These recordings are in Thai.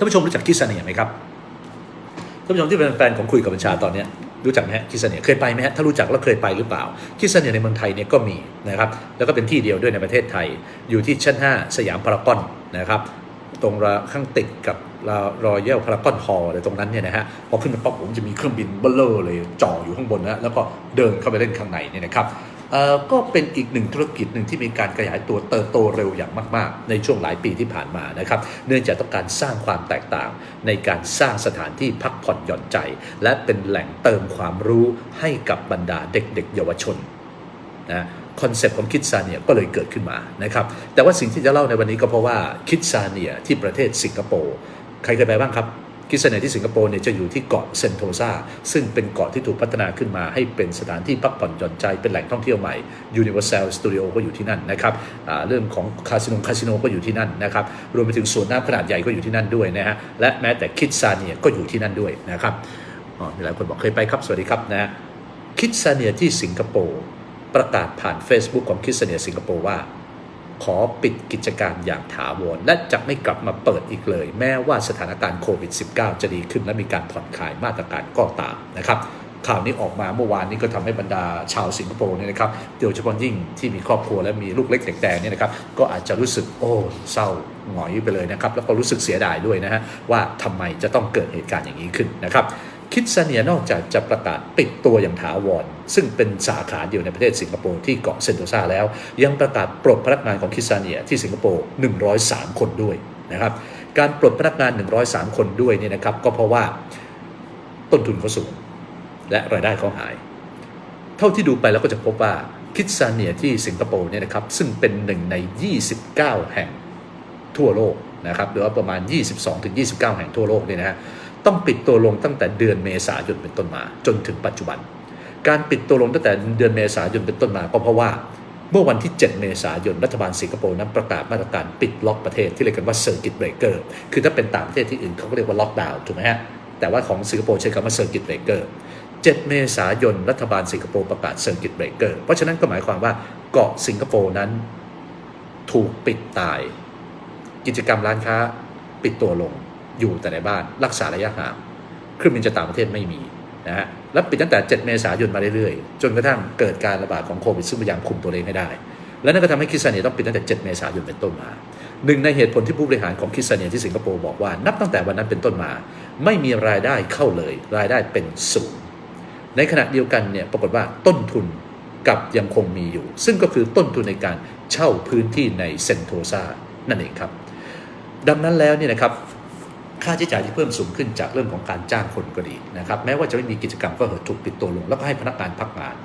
ท่านผู้ชมรู้จักคิสเนียไหมครับท่านผู้ชมที่เป็นแฟนของคุยกับบัญชาตอนนี้รู้จักไหมฮะคิสเนียเคยไปไหมฮะถ้ารู้จักแล้วเคยไปหรือเปล่าคิสเนียในเมืองไทยเนี่ยก็มีนะครับแล้วก็เป็นที่เดียวด้วยในประเทศไทย อยู่ที่ชั้น 5 สยามพารากอนนะครับตรงระข้างติดกับรอยเยลพารากอนฮอลล์เลยตรงนั้นเนี่ยนะฮะพอขึ้นไปปั๊บผมจะมีเครื่องบินเบลเลอร์เลยจ่ออยู่ข้างบนนะแล้วก็เดินเข้าไปเล่นข้างในเนี่ยนะครับ ก็เป็นอีกหนึ่งธุรกิจหนึ่งที่มีการขยายตัวเติบโตเร็วอย่างมาก ๆ ในช่วงหลายปีที่ผ่านมานะครับ เนื่องจากต้องการสร้างความแตกต่าง ในการสร้างสถานที่พักผ่อนหย่อนใจ และเป็นแหล่งเติมความรู้ให้กับบรรดาเด็ก ๆ เยาวชนนะคอนเซปต์ของคิดซาเนียก็เลยเกิดขึ้นมานะครับ แต่ว่าสิ่งที่จะเล่าในวันนี้ก็เพราะว่าคิดซาเนียที่ประเทศสิงคโปร์ใครเคยไปบ้างครับ คิดซาเนียที่สิงคโปร์เนี่ยจะอยู่ที่เกาะเซนโตซาซึ่งเป็นเกาะที่ถูกพัฒนาขึ้นมา ให้เป็นสถานที่พักผ่อนหย่อนใจเป็นแหล่งท่องเที่ยวใหม่ Universal Studio ก็อยู่ที่นั่นนะครับเรื่องของคาสิโนคาสิโนก็อยู่ที่นั่นนะครับรวมไปถึงสวนน้ำขนาดใหญ่ก็อยู่ที่นั่นด้วยนะฮะและแม้แต่คิดซาเนียก็อยู่ที่นั่นด้วยนะครับอ๋อมีหลายคนบอกเคยไปครับสวัสดีครับนะฮะคิดซาเนียที่สิงคโปร์ประกาศผ่าน Facebook ของคิสเนียสิงคโปร์ว่า ขอปิดกิจการอย่างถาวรและจะไม่กลับมาเปิดอีกเลย แม้ว่าสถานการณ์โควิด -19 จะดีขึ้นและมีการผ่อนคลายมาตรการก็ตามนะครับข่าวนี้ออกมาเมื่อวานนี้ก็ทำให้บรรดาชาวสิงคโปร์เนี่ยนะครับโดยเฉพาะยิ่งที่มีครอบครัวและมีลูกเล็กเด็กแดงเนี่ยนะครับก็อาจจะรู้สึกโอ้เศร้าหงอยไปเลยนะครับแล้วก็รู้สึกเสียดายด้วยนะฮะว่าทำไมจะต้องเกิดเหตุการณ์อย่างนี้ขึ้นนะครับ คิดซาเนียนอกจากจะประกาศปิดตัวอย่างถาวร ซึ่งเป็นสาขาเดียวในประเทศสิงคโปร์ที่เกาะเซนโตซาแล้ว ยังประกาศปลดพนักงานของคิดซาเนียที่สิงคโปร์103 คนด้วยนะครับการปลดพนักงาน 103 คนด้วยเนี่ยนะครับก็เพราะว่าต้นทุนเขาสูง และรายได้เขาหาย เท่าที่ดูไปแล้วก็จะพบว่าคิดซาเนียที่สิงคโปร์เนี่ยนะครับซึ่งเป็นหนึ่งใน 29 แห่งทั่วโลกนะครับหรือว่าประมาณ 22-29 แห่งทั่วโลกเนี่ยนะฮะ ต้องปิดตัวลงตั้งแต่เดือนเมษายนเป็นต้นมา จนถึงปัจจุบัน การปิดตัวลงตั้งแต่เดือนเมษายนเป็นต้นมาก็เพราะว่าเมื่อวันที่ 7 เมษายน รัฐบาลสิงคโปร์นั้นประกาศมาตรการปิดล็อกประเทศที่เรียกกันว่าเซอร์กิตเบรกเกอร์ คือถ้าเป็นต่างประเทศที่อื่นเขาก็เรียกว่าล็อกดาวน์ถูกไหมฮะ แต่ว่าของสิงคโปร์ใช้คำว่าเซอร์กิตเบรกเกอร์ 7 เมษายน รัฐบาลสิงคโปร์ประกาศเซอร์กิตเบรกเกอร์ เพราะฉะนั้นก็หมายความว่าเกาะสิงคโปร์นั้นถูกปิดตาย กิจกรรมร้านค้าปิดตัวลง อยู่แต่ในบ้านรักษาระยะห่างเครื่องบินจากต่างประเทศไม่มีนะฮะและปิดตั้งแต่ 7 เมษายนมาเรื่อยๆ จนกระทั่งเกิดการระบาดของโควิดซึ่งพยายามคุมตัวเองให้ได้ และนั่นก็ทำให้คิสเนียต้องปิดตั้งแต่ 7 เมษายนเป็นต้นมา หนึ่งในเหตุผลที่ผู้บริหารของคิสเนียที่สิงคโปร์บอกว่านับตั้งแต่วันนั้นเป็นต้นมา ไม่มีรายได้เข้าเลย รายได้เป็นศูนย์ในขณะเดียวกันเนี่ยปรากฏว่าต้นทุนกับยังคงมีอยู่ ซึ่งก็คือต้นทุนในการเช่าพื้นที่ในเซนโตซานั่นเองครับ ดังนั้นแล้วเนี่ยนะครับ ค่าใช้จ่ายที่เพิ่มสูงขึ้นจากเรื่องของการจ้างคนก็ดีนะครับแม้ว่าจะไม่มีกิจกรรมก็เหอะถูกปิดตัวลง แล้วก็ให้พนักงานพักงาน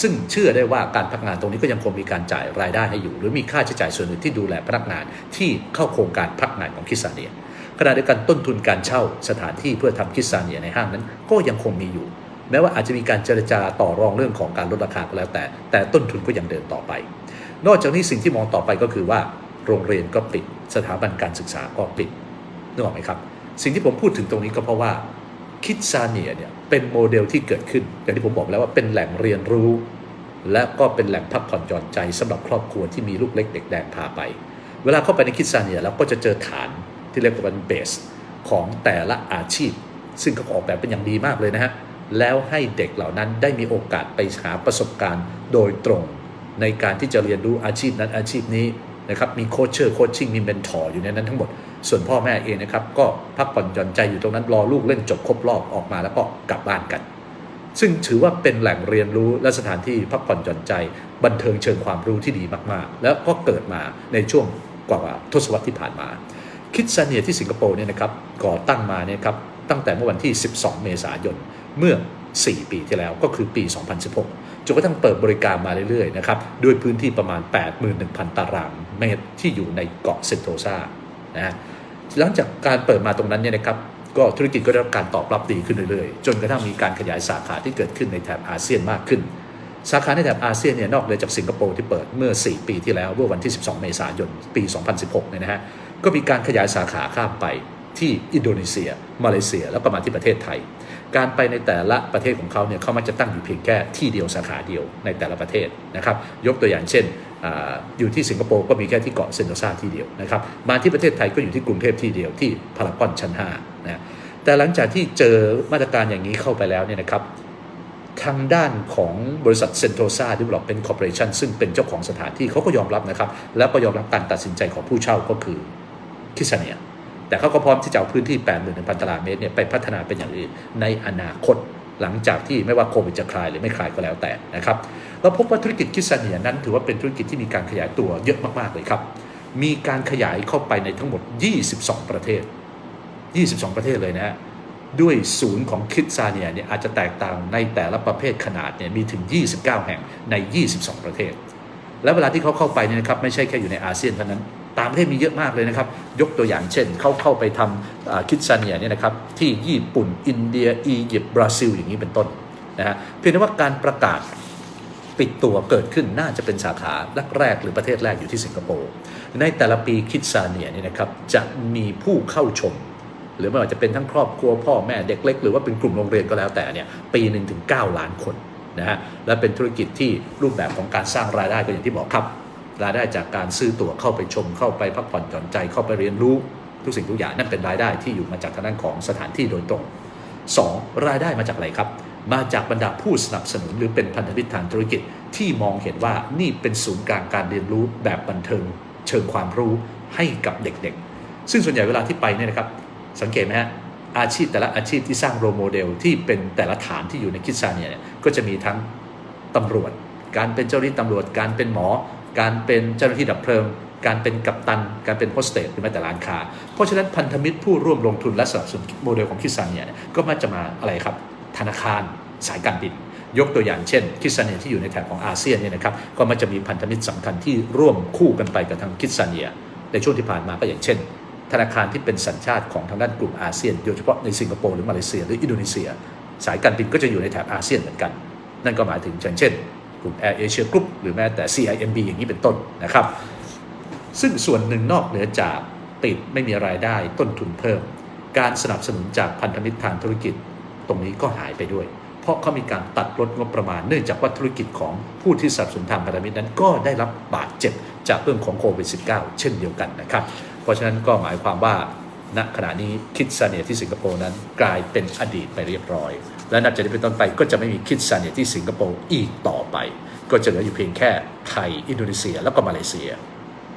ซึ่งเชื่อได้ว่าการพักงานตรงนี้ก็ยังคงมีการจ่ายรายได้ให้อยู่ หรือมีค่าใช้จ่ายส่วนหนึ่งที่ดูแลพนักงานที่เข้าโครงการพักงานของคิสซาเนียขณะเดียวกันต้นทุนการเช่าสถานที่เพื่อทำคิสซาเนียในห้างนั้นก็ยังคงมีอยู่ แม้ว่าอาจจะมีการเจรจาต่อรองเรื่องของการลดราคาก็แล้วแต่ แต่ต้นทุนก็ยังเดินต่อไป นอกจากนี้สิ่งที่มองต่อไปก็คือว่า โรงเรียนก็ปิด สถาบันการศึกษาก็ปิดนึกออกไหมครับ สิ่งที่ผมพูดถึงตรงนี้ก็เพราะว่าคิดซาเนียเนี่ยเป็นโมเดลที่เกิดขึ้น อย่างที่ผมบอกแล้วว่าเป็นแหล่งเรียนรู้ และก็เป็นแหล่งพักผ่อนหย่อนใจสำหรับครอบครัวที่มีลูกเล็กเด็กแดงพาไป เวลาเข้าไปในคิดซาเนียแล้วก็จะเจอฐานที่เรียกว่าเป็นเบสของแต่ละอาชีพ ซึ่งเขาออกแบบเป็นอย่างดีมากเลยนะฮะแล้วให้เด็กเหล่านั้นได้มีโอกาสไปหาประสบการณ์โดยตรง ในการที่จะเรียนรู้อาชีพนั้นอาชีพนี้นะครับมีโคชเชอร์โคชชิ่งมีเมนทอร์อยู่ในนั้นทั้งหมด ส่วนพ่อแม่เองนะครับก็พักผ่อนหย่อนใจอยู่ตรงนั้นรอลูกเล่นจบครบรอบออกมาแล้วก็กลับบ้านกัน ซึ่งถือว่าเป็นแหล่งเรียนรู้และสถานที่พักผ่อนหย่อนใจ บันเทิงเชิงความรู้ที่ดีมากๆ แล้วก็เกิดมาในช่วงกว่าทศวรรษที่ผ่านมา คิดซาเนียที่สิงคโปร์เนี่ยนะครับก่อตั้งมาเนี่ยครับตั้งแต่เมื่อวันที่ 12 เมษายนเมื่อ 4 ปีที่แล้วก็คือปี 2016 จนกระทั่งเปิดบริการมาเรื่อยๆนะครับด้วยพื้นที่ประมาณ 81,000 ตารางเมตรที่อยู่ในเกาะเซนโตซา นะหลังจากการเปิดมาตรงนั้นเนี่ยนะครับก็ธุรกิจก็ได้รับการตอบรับดีขึ้นเรื่อยๆ จนกระทั่งมีการขยายสาขาที่เกิดขึ้นในแถบอาเซียนมากขึ้น สาขาในแถบอาเซียนเนี่ยนอกเหนือจากสิงคโปร์ที่เปิดเมื่อ 4 ปีที่แล้วเมื่อวันที่ 12 เมษายนปี 2016เนี่ยนะฮะก็มีการขยายสาขาข้ามไป ที่อินโดนีเซีย มาเลเซีย แล้วก็มาที่ประเทศไทย การไปในแต่ละประเทศของเขาเนี่ยเขามักจะตั้งอยู่เพียงแค่ที่เดียวสาขาเดียวในแต่ละประเทศนะครับ ยกตัวอย่างเช่นออยู่ที่สิงคโปร์ก็มีแค่ที่เกาะเซนโตซาที่เดียวนะครับ มาที่ประเทศไทยก็อยู่ที่กรุงเทพที่เดียวที่พารากอนชั้น5นะแต่หลังจากที่เจอมาตรการอย่างนี้เข้าไปแล้วเนี่ยนะครับทางด้านของบริษัทเซนโ o ซาที่บอกเป็นคอร์ปอเรชันซึ่งเป็นเจ้าของสถานที่เขาก็ยอมรับนะครับ แล้วก็ยอมรับการตัดสินใจของผู้เช่าก็คือคิสเนีย แต่เขาก็พร้อมที่จะเอาพื้นที่ 81,000 ตารางเมตรเนี่ยไปพัฒนาเป็นอย่างอื่นในอนาคตหลังจากที่ไม่ว่าโควิดจะคลายหรือไม่คลายก็แล้วแต่นะครับเราพบว่าธุรกิจคิสเนียนั้นถือว่าเป็นธุรกิจที่มีการขยายตัวเยอะมากๆเลยครับ มีการขยายเข้าไปในทั้งหมด 22 ประเทศ 22 ประเทศเลยนะฮะด้วยศูนย์ของคิดซาเนียเนี่ยอาจจะแตกต่างในแต่ละประเภทขนาดเนี่ยมีถึง 29 แห่งใน 22 ประเทศ และเวลาที่เขาเข้าไปเนี่ยนะครับไม่ใช่แค่อยู่ในอาเซียนเท่านั้น ต่างประเทศมีเยอะมากเลยนะครับ ยกตัวอย่างเช่น เขาเข้าไปทำคิดซาเนียเนี่ยนะครับที่ญี่ปุ่น อินเดีย อียิปต์บราซิล อย่างนี้เป็นต้นนะฮะเพียงแต่ว่าการประกาศปิดตัวเกิดขึ้นน่าจะเป็นสาขาแรกๆหรือประเทศแรกอยู่ที่สิงคโปร์ในแต่ละปีคิดซาเนียเนี่ยนะครับจะมีผู้เข้าชม หรือไม่ว่าจะเป็นทั้งครอบครัวพ่อแม่เด็กเล็ก หรือว่าเป็นกลุ่มโรงเรียนก็แล้วแต่เนี่ยปีหนึ่งถึง9ล้านคนนะฮะและเป็นธุรกิจที่รูปแบบของการสร้างรายได้ก็อย่างที่บอกครับ รายได้จากการซื้อตั๋วเข้าไปชมเข้าไปพักผ่อนหย่อนใจเข้าไปเรียนรู้ทุกสิ่งทุกอย่างนั่นเป็นรายได้ที่อยู่มาจากทางด้านของสถานที่โดยตรง 2. รายได้มาจากอะไรครับ มาจากบรรดาผู้สนับสนุน หรือเป็นพันธมิตรทางธุรกิจที่มองเห็นว่านี่เป็นศูนย์กลางการเรียนรู้แบบบันเทิง เชิงความรู้ให้กับเด็กๆ ซึ่งส่วนใหญ่เวลาที่ไปเนี่ยนะครับ สังเกตไหมฮะอาชีพแต่ละอาชีพที่สร้างโรโมเดลที่เป็นแต่ละฐานที่อยู่ในคิดซาเนียเนี่ยก็จะมีทั้งตำรวจ การเป็นเจ้าหน้าที่ตำรวจการเป็นหมอ การเป็นเจ้าหน้าที่ดับเพลิง การเป็นกัปตัน การเป็นโฮสเตสหรือแม้แต่ร้านค้า เพราะฉะนั้นพันธมิตรผู้ร่วมลงทุนและสนับสนุนโมเดลของคิดซานเนี่ยก็มักจะมาอะไรครับ ธนาคารสายการบิน ยกตัวอย่างเช่น คิดซาเนียที่อยู่ในแถบของอาเซียนเนี่ยนะครับก็มันจะมีพันธมิตรสำคัญที่ร่วมคู่กันไปกับทางคิดซาเนียในช่วงที่ผ่านมาก็อย่างเช่น ธนาคารที่เป็นสัญชาติของทางด้านกลุ่มอาเซียนโดยเฉพาะในสิงคโปร์หรือมาเลเซีย หรืออินโดนีเซีย สายการบินก็จะอยู่ในแถบอาเซียนเหมือนกัน นั่นก็หมายถึงอย่างเช่น กลุ่ม Air Asia Group หรือแม้แต่ CIMB อย่างนี้เป็นต้นนะครับ ซึ่งส่วนหนึ่งนอกเหนือจากปิดไม่มีรายได้ต้นทุนเพิ่ม การสนับสนุนจากพันธมิตรทางธุรกิจตรงนี้ก็หายไปด้วย เพราะเขามีการตัดลดงบประมาณเนื่องจากว่าธุรกิจของผู้ที่สนับสนุนทางพันธมิตรนั้นก็ได้รับบาดเจ็บจากเรื่องของโควิด -19 เช่นเดียวกันนะครับ เพราะฉะนั้นก็หมายความว่า ณขณะนี้คิดซาเนียที่สิงคโปร์นั้นกลายเป็นอดีตไปเรียบร้อย และนับจากนี้เป็นต้นไปก็จะไม่มีคิดซาเนียที่สิงคโปร์อีกต่อไป ก็จะเหลืออยู่เพียงแค่ไทย อินโดนีเซีย แล้วก็มาเลเซีย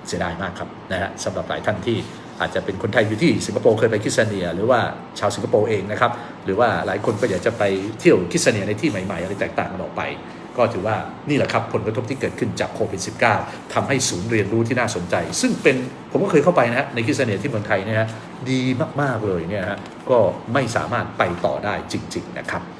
เสียดายมากครับนะฮะสำหรับหลายท่านที่อาจจะเป็นคนไทยอยู่ที่สิงคโปร์เคยไปคิดซาเนีย หรือว่าชาวสิงคโปร์เองนะครับ หรือว่าหลายคนก็อยากจะไปเที่ยวคิดซาเนียในที่ใหม่ ๆ อะไรแตกต่างกันออกไป ก็ถือว่านี่แหละครับผลกระทบที่เกิดขึ้นจากโควิด -19 ทำให้ศูนย์เรียนรู้ที่น่าสนใจ ซึ่งเป็นผมก็เคยเข้าไปนะฮะในคิสเนียที่เมืองไทยเนะฮะดีมาก ๆ เลยเนี่ยฮะก็ไม่สามารถไปต่อได้จริง ๆ นะครับ